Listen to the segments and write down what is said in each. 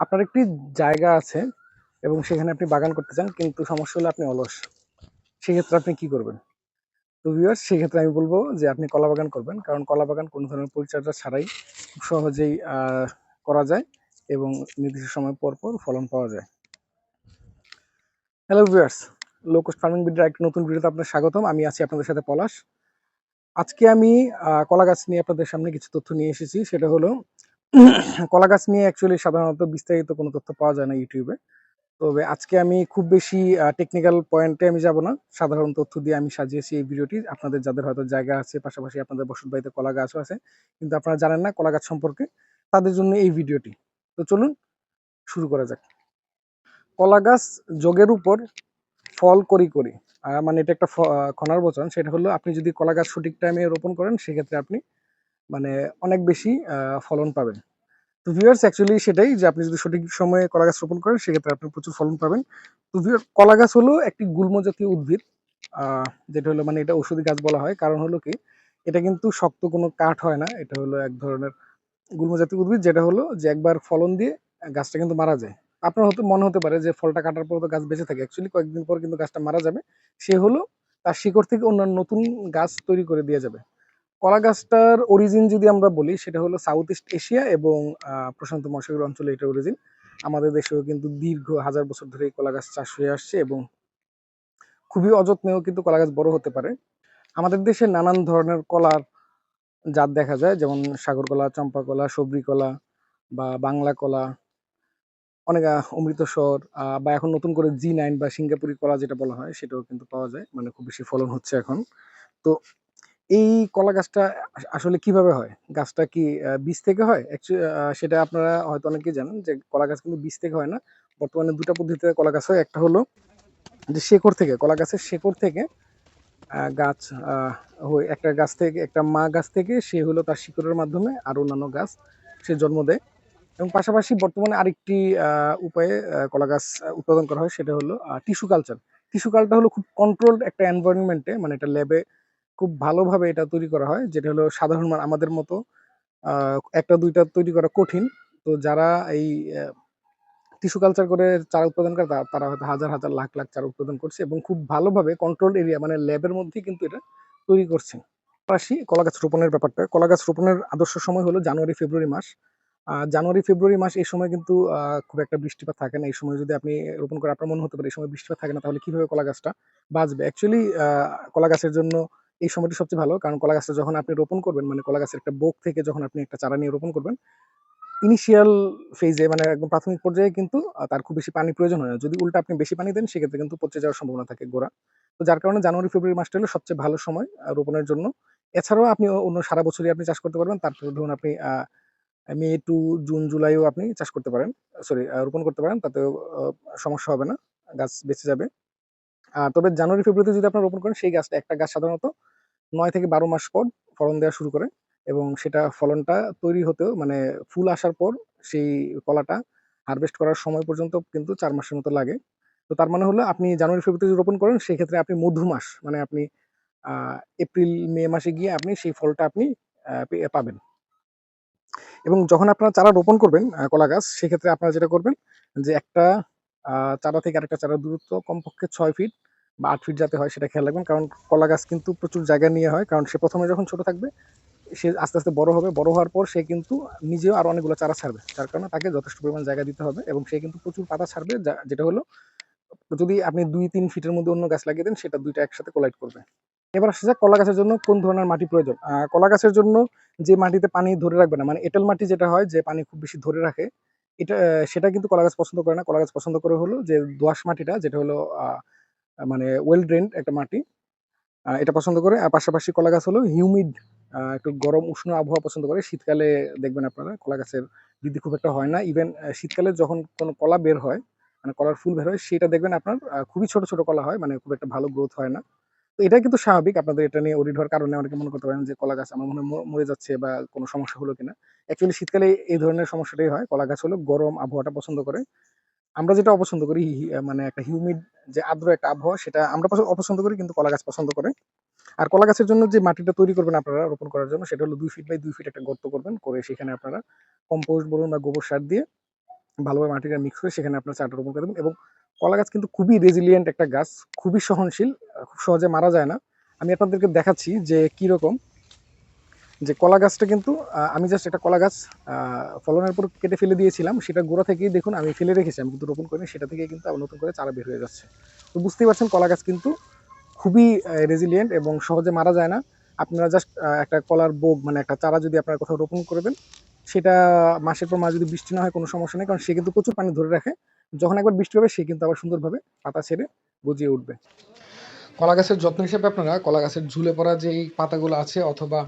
আপনার একটি জায়গা আছে এবং সেখানে আপনি বাগান করতে চান, কিন্তু সমস্যা হলো আপনি অলস। সেক্ষেত্রে আপনি কি করবেন? তো ভিউয়ার্স সেক্ষেত্রে আমি বলব যে আপনি কলা বাগান করবেন, কারণ কলা বাগান কোনো ধরনের পরিচর্যা ছাড়াই খুব সহজেই করা যায় এবং নির্দিষ্ট সময় পর পর ফলন পাওয়া যায়। হ্যালো ভিউয়ার্স লোকস্ট ফার্মিং বিডের একটা নতুন ভিডিওতে আপনাদের স্বাগতম। আমি আছি আপনাদের সাথে পলাশ। আজকে আমি কলা গাছ নিয়ে আপনাদের সামনে কিছু তথ্য নিয়ে এসেছি। সেটা হলো কলা গাছ নিয়ে অ্যাকচুয়ালি সাধারণত বিস্তারিত কোনো তথ্য পাওয়া যায় না ইউটিউবে তবে আজকে আমি খুব বেশি টেকনিক্যাল পয়েন্টে আমি যাব না। সাধারণ তথ্য দিয়ে আমি সাজিয়েছি এই ভিডিওটি। আপনাদের যাদের হয়তো জায়গা আছে, পাশাপাশি আপনাদের বসত বাড়িতে কলা গাছও আছে, কিন্তু আপনারা জানেন না কলা গাছ সম্পর্কে, তাদের জন্য এই ভিডিওটি। তো চলুন, শুরু করা যাক। কলা গাছ যোগের উপর ফল করি করি মানে এটা একটা খনার বচন। সেটা হলো আপনি যদি কলা গাছ সঠিক টাইমে রোপণ করেন, সেক্ষেত্রে আপনি মানে অনেক বেশি ফলন পাবেন। তো ভিউয়ার্স অ্যাকচুয়ালি সেটাই যে আপনি যদি সঠিক সময়ে কলা গাছ রোপণ করেন, সেক্ষেত্রে আপনি প্রচুর ফলন পাবেন। তো ভিউয়ার কলা গাছ হলো একটি গুল্ম জাতীয় উদ্ভিদ যেটা হলো মানে এটা ঔষধি গাছ বলা হয়। কারণ হলো কি, এটা কিন্তু শক্ত কোনো কাঠ হয় না, এটা হলো এক ধরনের গুল্ম জাতীয় উদ্ভিদ, যেটা হলো যে একবার ফলন দিয়ে গাছটা কিন্তু মারা যায়। আপনার হতে, মনে হতে পারে যে ফলটা কাটার পর তো গাছ বেঁচে থাকে। অ্যাকচুয়ালি কয়েকদিন পর কিন্তু গাছটা মারা যাবে। সে হলো তার শিকড় থেকে অন্যান্য নতুন গাছ তৈরি করে দিয়ে যাবে। কলা গাছটার অরিজিন যদি আমরা বলি, সেটা হলো সাউথ ইস্ট এশিয়া এবং প্রশান্ত মহাসাগর অঞ্চলে এটার অরিজিন আমাদের দেশেও কিন্তু দীর্ঘ হাজার বছর ধরে কলা গাছ চাষ হয়ে আসছে এবং খুবই অযত্নেও কিন্তু কলা গাছ বড় হতে পারে। আমাদের দেশে নানান ধরনের কলার জাত দেখা যায়, যেমন সাগর কলা চম্পা কলা সবরি কলা বা বাংলা কলা অনেক অমৃতসর বা এখন নতুন করে জি নাইন বা সিঙ্গাপুরি কলা যেটা বলা হয়, সেটাও কিন্তু পাওয়া যায়। মানে খুব বেশি ফলন হচ্ছে এখন। তো এই কলা গাছটা আসলে কীভাবে হয়? গাছটা কি বীজ থেকে হয়? সেটা আপনারা হয়তো অনেকেই জানেন যে কলা গাছ কিন্তু বীজ থেকে হয় না। বর্তমানে দুটো পদ্ধতিতে কলা গাছ হয়। একটা হলো যে শেকড় থেকে, কলা গাছের শেকড় থেকে গাছ একটা গাছ থেকে, একটা মা গাছ থেকে সে হলো তার শিকড়ের মাধ্যমে আর অন্যান্য গাছ সে জন্ম দেয়। এবং পাশাপাশি বর্তমানে আরেকটি উপায়ে কলা গাছ উৎপাদন করা হয় সেটা হলো টিস্যু কালচার। টিস্যু কালচার হলো খুব কন্ট্রোলড একটা এনভায়রনমেন্টে মানে এটা ল্যাবে খুব ভালোভাবে এটা তৈরি করা হয়। যেটা হলো সাধারণ আমাদের মতো একটা, দুইটা তৈরি করা কঠিন। তো যারা এই টিস্যু কালচার করে চারা উৎপাদন করে তারা হয়তো হাজার হাজার, লাখ লাখ চারা উৎপাদন করছে এবং খুব ভালোভাবে কন্ট্রোল এরিয়া মানে ল্যাবের মধ্যেই কিন্তু এটা তৈরি করছে। পাশাপাশি কলা গাছ রোপণের ব্যাপারটা। কলা গাছ রোপণের আদর্শ সময় হলো জানুয়ারি, ফেব্রুয়ারি মাস। জানুয়ারি, ফেব্রুয়ারি মাস এই সময় কিন্তু খুব একটা বৃষ্টিপাত থাকে না। এই সময় যদি আপনি রোপণ করে আপনার মনে হতে পারে এই সময় বৃষ্টিপাত থাকে না। তাহলে কীভাবে কলা গাছটা বাঁচবে? অ্যাকচুয়ালি কলা গাছের জন্য এই সময়টি সবচেয়ে ভালো। কারণ কলা গাছটা যখন আপনি রোপণ করবেন মানে কলা গাছের একটা বোক থেকে যখন আপনি একটা চারা নিয়ে রোপণ করবেন ইনিশিয়াল ফেজে মানে একদম প্রাথমিক পর্যায়ে কিন্তু তার খুব বেশি পানি প্রয়োজন হয় না। যদি উল্টা আপনি বেশি পানি দেন, সেক্ষেত্রে কিন্তু পচে যাওয়ার সম্ভাবনা থাকে গোড়া। তো যার কারণে জানুয়ারি, ফেব্রুয়ারি মাসটা হলো সবচেয়ে ভালো সময় রোপণের জন্য। এছাড়াও আপনি অন্য সারা বছরই আপনি চাষ করতে পারবেন। তারপরে ধরুন আপনি মে টু জুন, জুলাইও আপনি চাষ করতে পারেন। সরি রোপণ করতে পারেন। তাতেও সমস্যা হবে না। গাছ বেঁচে যাবে। তবে জানুয়ারি, ফেব্রুয়ারিতে যদি আপনার রোপণ করেন, সেই গাছটা, একটা গাছ সাধারণত নয় থেকে বারো মাস পর ফলন দেওয়া শুরু করে এবং সেটা ফলনটা তৈরি হতেও মানে ফুল আসার পর সেই কলাটা হারভেস্ট করার সময় পর্যন্ত কিন্তু চার মাসের মতো লাগে। তো তার মানে হলো, আপনি জানুয়ারি, ফেব্রুয়ারিতে যদি রোপণ করেন, সেক্ষেত্রে আপনি মধু মাস মানে আপনি এপ্রিল, মে মাসে গিয়ে আপনি সেই ফলটা আপনি পাবেন। এবং যখন আপনারা চারা রোপণ করবেন কলা গাছ, সেক্ষেত্রে আপনারা যেটা করবেন যে একটা চারা থেকে আরেকটা চারা দূরত্ব কমপক্ষে ছয় ফিট বা আট ফিট যাতে হয় সেটা খেয়াল রাখবেন। কারণ কলা গাছ কিন্তু প্রচুর জায়গা নিয়ে হয়। কারণ সে প্রথমে যখন ছোট থাকবে, সে আস্তে আস্তে বড় হবে। বড় হওয়ার পর সে কিন্তু নিজেও আরও অনেকগুলো চারা ছাড়বে। যার কারণে তাকে যথেষ্ট পরিমাণ জায়গা দিতে হবে এবং সে কিন্তু প্রচুর পাতা ছাড়বে যেটা হলো যদি আপনি দুই, তিন ফিটের মধ্যে অন্য গাছ লাগিয়ে দেন, সেটা দুইটা একসাথে কোলাইড করবে। এবার আসা যাক কলা গাছের জন্য কোন ধরনের মাটি প্রয়োজন। কলা গাছের জন্য যে মাটিতে পানি ধরে রাখবে না মানে এঁটেল মাটি যেটা হয়, যে পানি খুব বেশি ধরে রাখে এটা, সেটা কিন্তু কলা গাছ পছন্দ করে না। কলা গাছ পছন্দ করে হলো যে দোআঁশ মাটিটা, যেটা হলো মানে ওয়েল ড্রেন্ড একটা মাটি এটা পছন্দ করে। আর পাশাপাশি কলা গাছ হলো হিউমিড একটু গরম উষ্ণ আবহাওয়া পছন্দ করে। শীতকালে দেখবেন আপনারা কলা গাছের বৃদ্ধি খুব একটা হয় না। ইভেন শীতকালে যখন কোনো কলা বের হয় মানে কলার ফুল বের হয়, সেটা দেখবেন আপনার খুবই ছোট ছোট কলা হয় মানে খুব একটা ভালো গ্রোথ হয় না। এটা কিন্তু স্বাভাবিক আপনাদের এটা নিয়ে ওরিড হওয়ার কারণে অনেকে মনে করতে পারেন যে কলা গাছ আমার মনে মরে যাচ্ছে বা কোনো সমস্যা হলো কিনা। অ্যাকচুয়ালি শীতকালে এই ধরনের সমস্যাটাই হয়। কলা গাছ হলো গরম আবহাওয়াটা পছন্দ করে। আমরা যেটা অপছন্দ করি মানে একটা হিউমিড যে আর্দ্র একটা আবহাওয়া সেটা আমরা পছ- অপছন্দ করি কিন্তু কলা গাছ পছন্দ করে। আর কলা গাছের জন্য যে মাটিটা তৈরি করবেন আপনারা রোপণ করার জন্য সেটা হলো দুই ফিট বাই দুই ফিট একটা গর্ত করবেন। করে সেখানে আপনারা কম্পোস্ট বলুন বা গোবর সার দিয়ে ভালোভাবে মাটিটা মিক্স করে সেখানে আপনার চারাটা রোপণ করে দেবেন এবং কলা গাছ কিন্তু খুবই রেজিলিয়েন্ট একটা গাছ, খুবই সহনশীল খুব সহজে মারা যায় না। আমি আপনাদেরকে দেখাচ্ছি যে কীরকম, যে কলা গাছটা কিন্তু আমি জাস্ট একটা কলা গাছ ফলনের পর কেটে ফেলে দিয়েছিলাম, সেটা গোড়া থেকেই দেখুন আমি ফেলে রেখেছি, আমি কিন্তু রোপণ করিনি, সেটা থেকে কিন্তু আবার নতুন করে চারা বের হয়ে যাচ্ছে। তো বুঝতেই পারছেন কলা গাছ কিন্তু খুবই রেজিলিয়েন্ট এবং সহজে মারা যায় না। আপনারা জাস্ট একটা কলার বোগ মানে একটা চারা যদি আপনারা কোথাও রোপণ করে দেন সেটা মাসের পর মাস যদি বৃষ্টি না হয়, কোনো সমস্যা নেই। কারণ সে কিন্তু প্রচুর পানি ধরে রাখে। যখন একবার বৃষ্টি হবে, সে কিন্তু আবার সুন্দরভাবে পাতা ছেড়ে গজিয়ে উঠবে। কলা গাছের যত্ন হিসেবে আপনারা কলা গাছের ঝুলে পড়া যেই পাতাগুলো আছে অথবা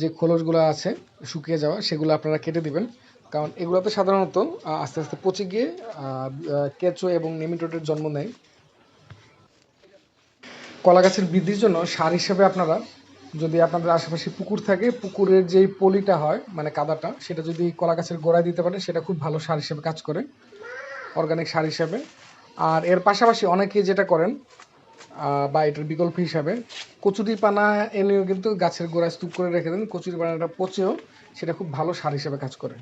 যে খোলসগুলো আছে, শুকিয়ে যাওয়া, সেগুলো আপনারা কেটে দিবেন। কারণ এগুলোতে সাধারণত আস্তে আস্তে পচে গিয়ে কেঁচো এবং নেমিটোডের জন্ম নেয়। কলা গাছের বৃদ্ধির জন্য সার হিসেবে আপনারা যদি আপনাদের আশেপাশে পুকুর থাকে, পুকুরের যেই পলিটা হয় মানে কাদাটা, সেটা যদি কলা গাছের গোড়ায় দিতে পারে, সেটা খুব ভালো সার হিসেবে কাজ করে অর্গানিক সার হিসেবে। আর এর পাশাপাশি অনেকে যেটা করেন বা এটার বিকল্প হিসাবে, কচুরি পানা এনেও কিন্তু গাছের গোড়ায় স্তূপ করে রেখে দেন, কচুরি পানাটা পচেও সেটা খুব ভালো সার হিসেবে কাজ করে।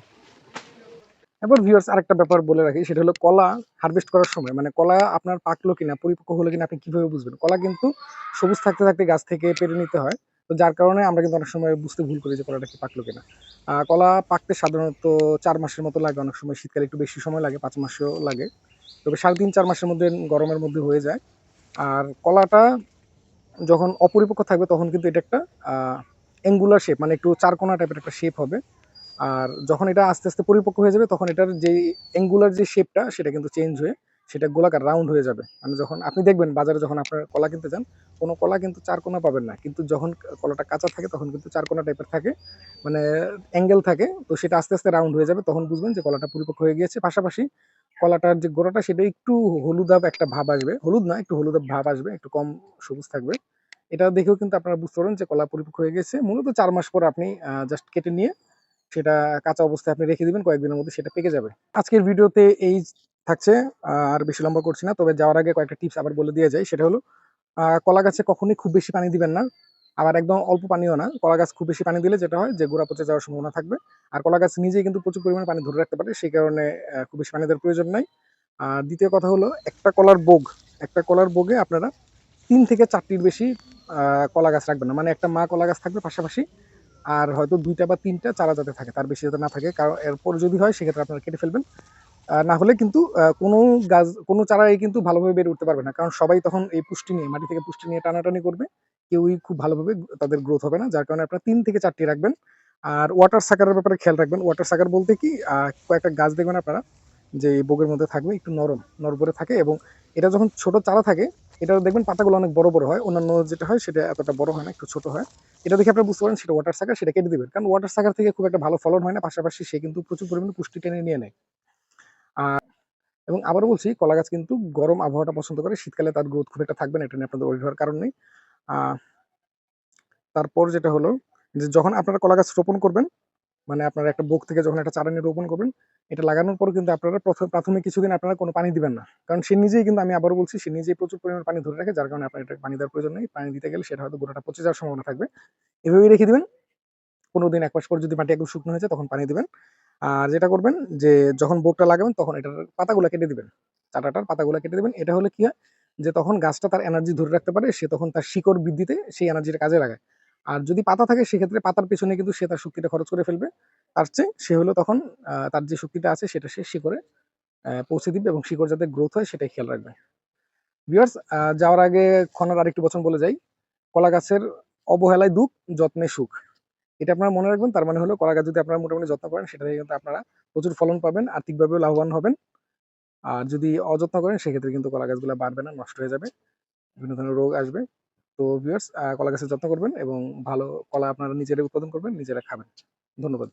এবার ভিউয়ার্স আরেকটা ব্যাপার বলে রাখি, সেটা হলো কলা হারভেস্ট করার সময় মানে কলা আপনার পাকলো কিনা, পরিপক্ক হলো কিনা, আপনি কীভাবে বুঝবেন? কলা কিন্তু সবুজ থাকতে থাকতে গাছ থেকে পেরে নিতে হয়। তো যার কারণে আমরা কিন্তু অনেক সময় বুঝতে ভুল করি যে কলাটা কি পাকলো কিনা। কলা পাকতে সাধারণত চার মাসের মতো লাগে, অনেক সময় শীতকালে একটু বেশি সময় লাগে, পাঁচ মাসেও লাগে। তবে সাড়ে তিন, চার মাসের মধ্যে গরমের মধ্যে হয়ে যায়। আর কলাটা যখন অপরিপক্ক থাকবে তখন কিন্তু এটা একটা অ্যাঙ্গুলার শেপ মানে একটু চারকোনা টাইপের একটা শেপ হবে। আর যখন এটা আস্তে আস্তে পরিপক্ক হয়ে যাবে তখন এটার যে অ্যাঙ্গুলার যে শেপটা সেটা কিন্তু চেঞ্জ হয়ে সেটা গোলাকার রাউন্ড হয়ে যাবে। মানে যখন, আপনি দেখবেন বাজারে যখন আপনার কলা কিনতে যান, কোনো কলা কিন্তু চার কোনা পাবেন না। কিন্তু যখন কলাটা কাঁচা থাকে, তখন কিন্তু চার কোনা টাইপের থাকে মানে অ্যাঙ্গেল থাকে, তো সেটা আস্তে আস্তে রাউন্ড হয়ে যাবে। তখন বুঝবেন যে কলাটা পরিপক্ক হয়ে গিয়েছে। পাশাপাশি কলাটার যে গোড়াটা, সেটা একটু হলুদাব একটা ভাব আসবে। হলুদ না, একটু হলুদাব ভাব আসবে, একটু কম সবুজ থাকবে। এটা দেখেও কিন্তু আপনারা বুঝতে পারবেন যে কলা পরিপক্ক হয়ে গেছে। মূলত চার মাস পর আপনি জাস্ট কেটে নিয়ে সেটা কাঁচা অবস্থায় আপনি রেখে দিবেন, কয়েকদিনের মধ্যে সেটা পেকে যাবে। আজকের ভিডিওতে এই থাকছে, আর বেশি লম্বা করছি না, তবে যাওয়ার আগে কয়েকটা টিপস আবার বলে দিয়ে যাই। সেটা হলো কলা গাছে কখনোই খুব বেশি পানি দিবেন না। আবার একদম অল্প পানিও না, কলা গাছ খুব বেশি পানি দিলে যেটা হয় যে গোড়া পচে যাওয়ার সম্ভাবনা থাকবে। আর কলা গাছ নিজেই কিন্তু প্রচুর পরিমাণে পানি ধরে রাখতে পারে, সেই কারণে খুব বেশি পানি দেওয়ার প্রয়োজন নাই। আর দ্বিতীয় কথা হলো, একটা কলার বোগ একটা কলার বোগে আপনারা তিন থেকে চারটির বেশি কলা গাছ রাখবেন না। মানে একটা মা কলা গাছ থাকবে পাশাপাশি, আর হয়তো দুইটা বা তিনটা চারা যাতে থাকে, তার বেশি যাতে না থাকে। কারণ এরপর যদি হয়, সেক্ষেত্রে আপনারা কেটে ফেলবেন। না হলে কিন্তু কোনো গাছ, কোনো চারাই কিন্তু ভালোভাবে বেড়ে উঠতে পারবে না। কারণ সবাই তখন এই পুষ্টি নিয়ে, মাটি থেকে পুষ্টি নিয়ে টানাটানি করবে। কেউই খুব ভালোভাবে তাদের গ্রোথ হবে না। যার কারণে আপনারা তিন থেকে চারটি রাখবেন। আর ওয়াটার সাকারের ব্যাপারে খেয়াল রাখবেন। ওয়াটার সাকার বলতে কি কয়েকটা গাছ দেখবেন আপনারা, যে বোগের মধ্যে থাকবে, একটু নরম, নরবরে থাকে এবং এটা যখন ছোট চারা থাকে এটা দেখবেন পাতাগুলো অনেক বড় বড় হয়। অন্যান্য যেটা হয়, সেটা এতটা বড় হয় না, একটু ছোট হয়। এটা দেখে আপনারা বুঝতে পারেন, সেটা ওয়াটার সাকার সেটা কেটে দেবেন কারণ ওয়াটার সাকার থেকে খুব একটা ভালো ফলন হয় না, পাশাপাশি সে কিন্তু প্রচুর পরিমাণে পুষ্টি টেনে নিয়ে নেয়। আর এবং আবারও বলছি, কলা গাছ কিন্তু গরম আবহাওয়াটা পছন্দ করে। শীতকালে তার গ্রোথ খুব একটা থাকবে না, এটা নিয়ে আপনাদের ওয়ারি হওয়ার কারণ নেই। তারপর যেটা হলো যে, যখন আপনারা কলা গাছ রোপণ করবেন মানে আপনারা একটা বুক থেকে যখন একটা চারা নিয়ে রোপণ করবেন, এটা লাগানোর পর কিন্তু আপনারা প্রথম, প্রাথমিক কিছুদিন আপনারা কোনো পানি দিবেন না। কারণ সে নিজেই কিন্তু, আমি আবারও বলছি, সে নিজেই প্রচুর পরিমাণে পানি ধরে রাখে, যার কারণে আপনার এটা পানি দেওয়ার প্রয়োজন নেই। পানি দিতে গেলে সেটা হয়তো গোড়াটা পচে যাওয়ার সম্ভাবনা থাকবে। এভাবেই রেখে দিবেন। পনেরো দিন এক মাস পর যদি মাটি একদম শুকনো হয়ে যায়, তখন পানি দিবেন। আর যেটা করবেন যে যখন বোকটা লাগাবেন তখন এটার পাতাগুলো কেটে দিবেন। চাটাটার পাতাগুলো কেটে দিবেন। এটা হলে কি হয় যে তখন গাছটা তার এনার্জি ধরে রাখতে পারে, সে তখন তার শিকড় বৃদ্ধিতে সেই এনার্জিটা কাজে লাগায়। আর যদি পাতা থাকে সেক্ষেত্রে পাতার পেছনে কিন্তু সে তার শক্তিটা খরচ করে ফেলবে। তার চেয়ে সে হলো তখন তার যে শক্তিটা আছে সেটা সে শিকড়ে পৌঁছে দিবে এবং শিকড় যাতে গ্রোথ হয় সেটাই খেয়াল রাখবে। ভিউয়ার্স যাওয়ার আগে খনার আরেকটু বচন বলে যাই। কলা গাছের অবহেলায় দুঃখ, যত্নে সুখ। এটা আপনারা মনে রাখবেন, তার মানে হলো কলা গাছ যদি আপনারা মোটামুটি যত্ন করেন, সেটা থেকে কিন্তু আপনারা প্রচুর ফলন পাবেন, আর্থিকভাবেও লাভবান হবেন। আর যদি অযত্ন করেন, সেক্ষেত্রে কিন্তু কলা গাছগুলো বাড়বে না, নষ্ট হয়ে যাবে, বিভিন্ন ধরনের রোগ আসবে। তো ভিউয়ার্স কলা গাছের যত্ন করবেন এবং ভালো কলা আপনারা নিজেরা উৎপাদন করবেন, নিজেরা খাবেন। ধন্যবাদ।